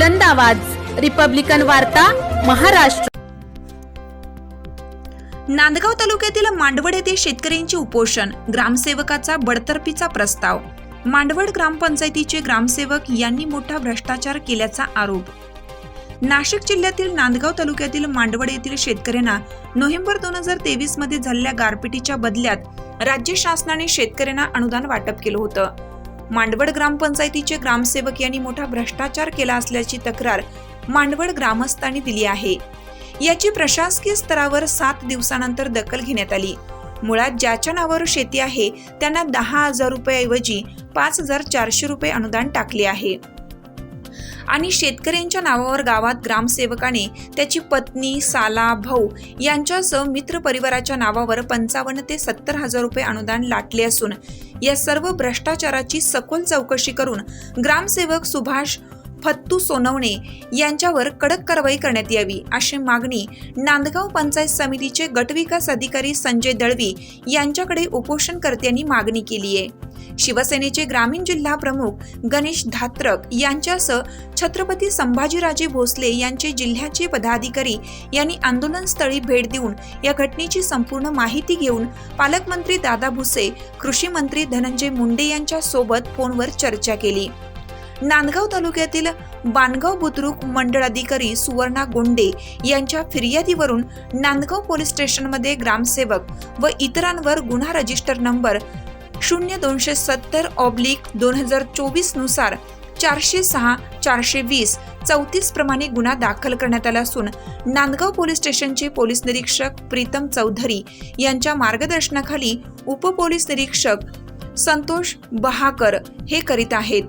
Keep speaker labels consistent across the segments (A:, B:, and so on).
A: बुलंद आवाज. रिपब्लिकन वार्ता महाराष्ट्र.
B: नांदगाव तालुक्यातील मांडवड येथे शेतकऱ्यांचे उपोषण ग्रामसेवकाचा बडतर्फीचा प्रस्ताव. मांडवड ग्रामपंचायतीचे ग्रामसेवक यांनी मोठा भ्रष्टाचार केल्याचा आरोप. नाशिक जिल्ह्यातील नांदगाव तालुक्यातील मांडवड येथील शेतकऱ्यांना नोव्हेंबर दोन हजार तेवीसमध्ये झालेल्या गारपिटीच्या बदल्यात राज्य शासनाने शेतकऱ्यांना अनुदान वाटप केलं होतं. मांडवड ग्रामपंचायतीचे ग्रामसेवक यांनी मोठा भ्रष्टाचार केला असल्याची तक्रार मांडवड ग्रामस्थांनी दिली आहे. याची प्रशासकीय स्तरावर सात दिवसानंतर दखल घेण्यात आली. मुळात ज्याच्या नावावर शेती आहे त्यांना दहा हजार रुपयाऐवजी पाच हजार चारशे रुपये अनुदान टाकले आहे. आणि शेतकऱ्यांच्या नावावर गावात ग्रामसेवकाने त्याची पत्नी साला भाऊ यांच्यासह मित्र परिवाराच्या नावावर पंचावन्न ते सत्तर हजार रुपये अनुदान लाटले असून या सर्व भ्रष्टाचाराची सखोल चौकशी करून ग्रामसेवक सुभाष फत्तू सोनवणे यांच्यावर कडक कारवाई करण्यात यावी अशी मागणी नांदगाव पंचायत समितीचे गटविकास अधिकारी संजय दळवी यांच्याकडे उपोषणकर्त्यांनी मागणी केली आहे. शिवसेनेचे ग्रामीण जिल्हा प्रमुख गणेश धात्रक यांच्यासह छत्रपती संभाजीराजे भोसले यांचे जिल्ह्याचे पदाधिकारी यांनी आंदोलनस्थळी भेट देऊन या घटनेची संपूर्ण माहिती घेऊन पालकमंत्री दादा भुसे कृषी मंत्री धनंजय मुंडे यांच्या सोबत फोनवर चर्चा केली. नांदगाव तालुक्यातील बानगाव बुद्रुक मंडळ अधिकारी सुवर्णा गोंडे यांच्या फिर्यादीवरून नांदगाव पोलीस स्टेशनमध्ये ग्रामसेवक व इतरांवर गुन्हा रजिस्टर नंबर शून्य दोनशे सत्तर ऑब्लिक दोन हजार चोवीसनुसार चारशे सहा चारशे वीस चौतीस प्रमाणे गुन्हा दाखल करण्यात आला असून नांदगाव पोलीस स्टेशनचे पोलीस निरीक्षक प्रीतम चौधरी यांच्या मार्गदर्शनाखाली उपपोलीस निरीक्षक संतोष बहाकर हे करीत आहेत.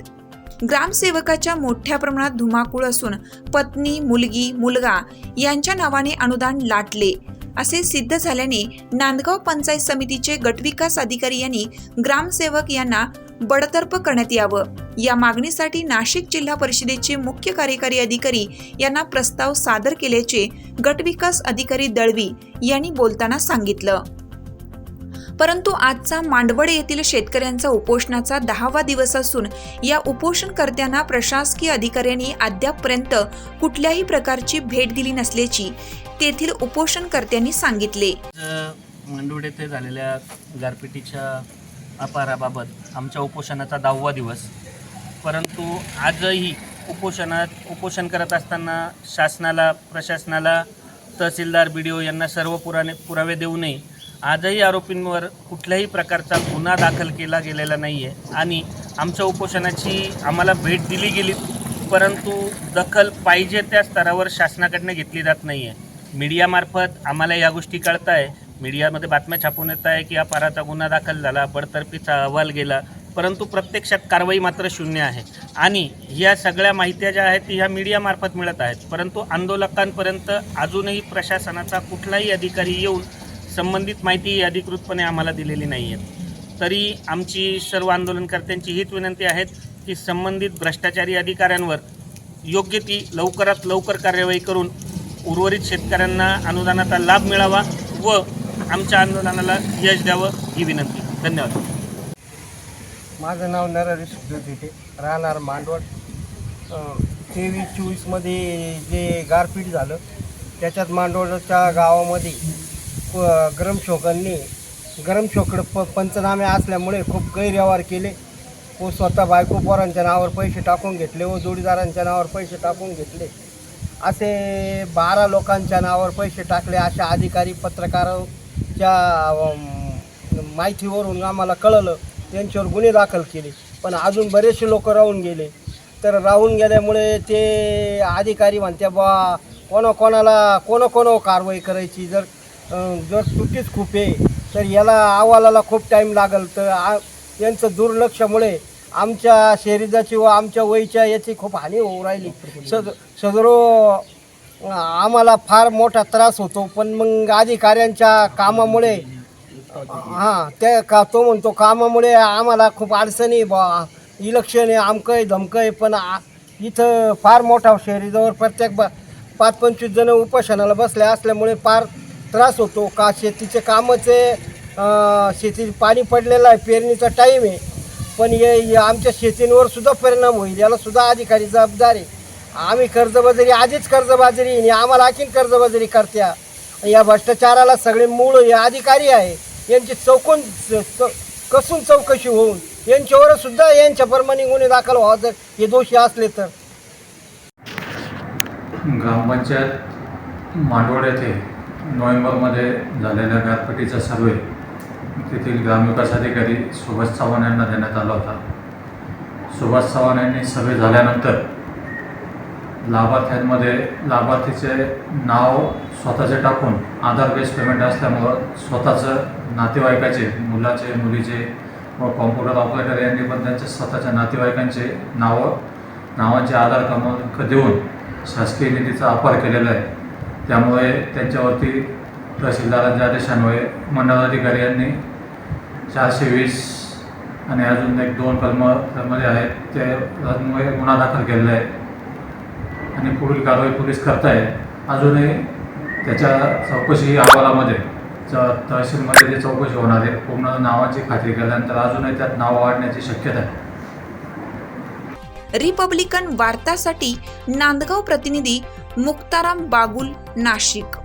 B: ग्रामसेवकाच्या मोठ्या प्रमाणात धुमाकूळ असून पत्नी मुलगी मुलगा यांच्या नावाने अनुदान लाटले. असे सिद्ध झाल्याने नांदगाव पंचायत समितीचे गटविकास अधिकारी यांनी ग्रामसेवक यांना बडतर्फ करण्यात यावं. या मागणीसाठी नाशिक जिल्हा परिषदेचे मुख्य कार्यकारी अधिकारी यांना प्रस्ताव सादर केल्याचे गटविकास अधिकारी दळवी यांनी बोलताना सांगितलं. परंतु आजचा मांडवड येथील शेतकऱ्यांचा उपोषणाचा दहावा दिवस असून या उपोषणकर्त्यांना प्रशासकीय अधिकाऱ्यांनी अद्यापपर्यंत कुठल्याही प्रकारची भेट दिली नसल्याची तेथील उपोषणकर्त्यांनी सांगितले.
C: मांडवड येथे झालेल्या गारपिटीच्या अपाराबाबत आमच्या उपोषणाचा दहावा दिवस. परंतु आजही उपोषणात उपोषण करत असताना शासनाला प्रशासनाला तहसीलदार बी डी ओ यांना सर्व पुराणे पुरावे देऊनही आजही आरोपींवर कुठल्याही प्रकारचा गुन्हा दाखल केला गेलेला नाही आहे आणि आमच्या उपोषणाची आम्हाला भेट दिली गेली परंतु दखल पाहिजे त्या स्तरावर शासनाकडनं घेतली जात नाही आहे मीडियामार्फत आम्हाला या गोष्टी कळत आहे मीडियामध्ये बातम्या छापून येत आहे की अपराधा गुन्हा दाखल झाला बडतर्फीचा अहवाल गेला परंतु प्रत्यक्षात कारवाई मात्र शून्य आहे. आणि ह्या सगळ्या माहित्या ज्या आहेत ह्या मीडियामार्फत मिळत आहेत. परंतु आंदोलकांपर्यंत अजूनही प्रशासनाचा कुठलाही अधिकारी येऊन संबंधित माहिती अधिकृतपणे आम्हाला दिलेली नाही आहे तरी आमची सर्व आंदोलनकर्त्यांची हीच विनंती आहे की संबंधित भ्रष्टाचारी अधिकाऱ्यांवर योग्य ती लवकरात लवकर कार्यवाही करून उर्वरित शेतकऱ्यांना अनुदानाचा लाभ मिळावा व आमच्या आंदोलनाला यश द्यावं ही विनंती. धन्यवाद.
D: माझं नाव नरहरी सुखदेव राहणार मांडवड. तेवीस चोवीसमध्ये जे गारपीट झालं त्याच्यात मांडवडच्या गावामध्ये प- गरमशोकांनी गरमशोकडं प पंचनामे असल्यामुळे खूप गैरव्यवहार केले. व स्वतः बायको पोरांच्या नावावर पैसे टाकून घेतले व जोडीदारांच्या नावावर पैसे टाकून घेतले. असे बारा लोकांच्या नावावर पैसे टाकले अशा अधिकारी पत्रकाराच्या माहितीवरून आम्हाला कळलं त्यांच्यावर गुन्हे दाखल केले. पण अजून बरेचसे लोक राहून गेले. तर राहून गेल्यामुळे ते अधिकारी म्हणते बा कोणा कोणाला कारवाई करायची? जर जर तुटीच खूप आहे तर याला अहवालाला खूप टाईम लागल. तर आ यांचं दुर्लक्षामुळे आमच्या शरीराची व आमच्या वयच्या याची खूप हानी होऊ राहिली. सद सदरो आम्हाला फार मोठा त्रास होतो. पण मग अधिकाऱ्यांच्या कामामुळे हां त्या का तो म्हणतो कामामुळे आम्हाला खूप अडचणी बा. इलेक्शन आहे आमकं आहे धमकं आहे. पण आ- इथं फार मोठा शहरीजवळ प्रत्येक ब पाच पंचवीस जण उपोषणाला बसल्या असल्यामुळे फार त्रास होतो का? शेतीचे कामाचे आहे शेती पाणी पडलेलं आहे पेरणीचा टाईम आहे. पण हे आमच्या शेतींवर सुद्धा परिणाम होईल याला सुद्धा अधिकारी जबाबदार आहे. आम्ही कर्जबाजारी आधीच कर्जबाजारी आणि आम्हाला आणखीन कर्जबाजारी करत्या. या भ्रष्टाचाराला सगळे मूळ हे अधिकारी आहे. यांची चौकून कसून चौकशी होऊन यांच्यावर सुद्धा यांच्याप्रमाणे गुन्हे दाखल व्हावा जर हे दोषी असले तर.
E: ग्रामपंचायत मांडवड येथे नोव्हेंबरमध्ये झालेल्या गारपिटीचा सर्वे तेथील ग्रामविकास अधिकारी सुभाष चव्हाण यांना देण्यात आला होता. सुभाष चव्हाण यांनी सर्वे झाल्यानंतर लाभार्थ्यांमध्ये लाभार्थीचे नाव स्वतःचे टाकून आधार बेस पेमेंट असल्यामुळं स्वतःचं नातेवाईकाचे मुलाचे मुलीचे व कॉम्प्युटर ऑपरेटर यांनी पण त्यांच्या स्वतःच्या नातेवाईकांचे नावं नावांचे आधार क्रमांक देऊन शासकीय निधीचा अपार केलेला आहे. त्यामुळे त्यांच्यावरती तहसीलदारांच्या आदेशान्वये मंडळाधिकारी यांनी चारशे वीस आणि अजून एक दोन कलम त्यामध्ये आहेत ते गुन्हा दाखल केलेला आहे. आणि पुढील कारवाई पोलीस करताय. अजूनही त्याच्या चौकशी अहवालामध्ये च तहसीलमध्ये जे चौकशी होणार आहे पूर्ण नावाची खात्री केल्यानंतर अजूनही त्यात नाव वाढण्याची शक्यता आहे.
B: रिपब्लिकन वार्तासाठी नांदगाव प्रतिनिधी मुक्ताराम बागुल नाशिक.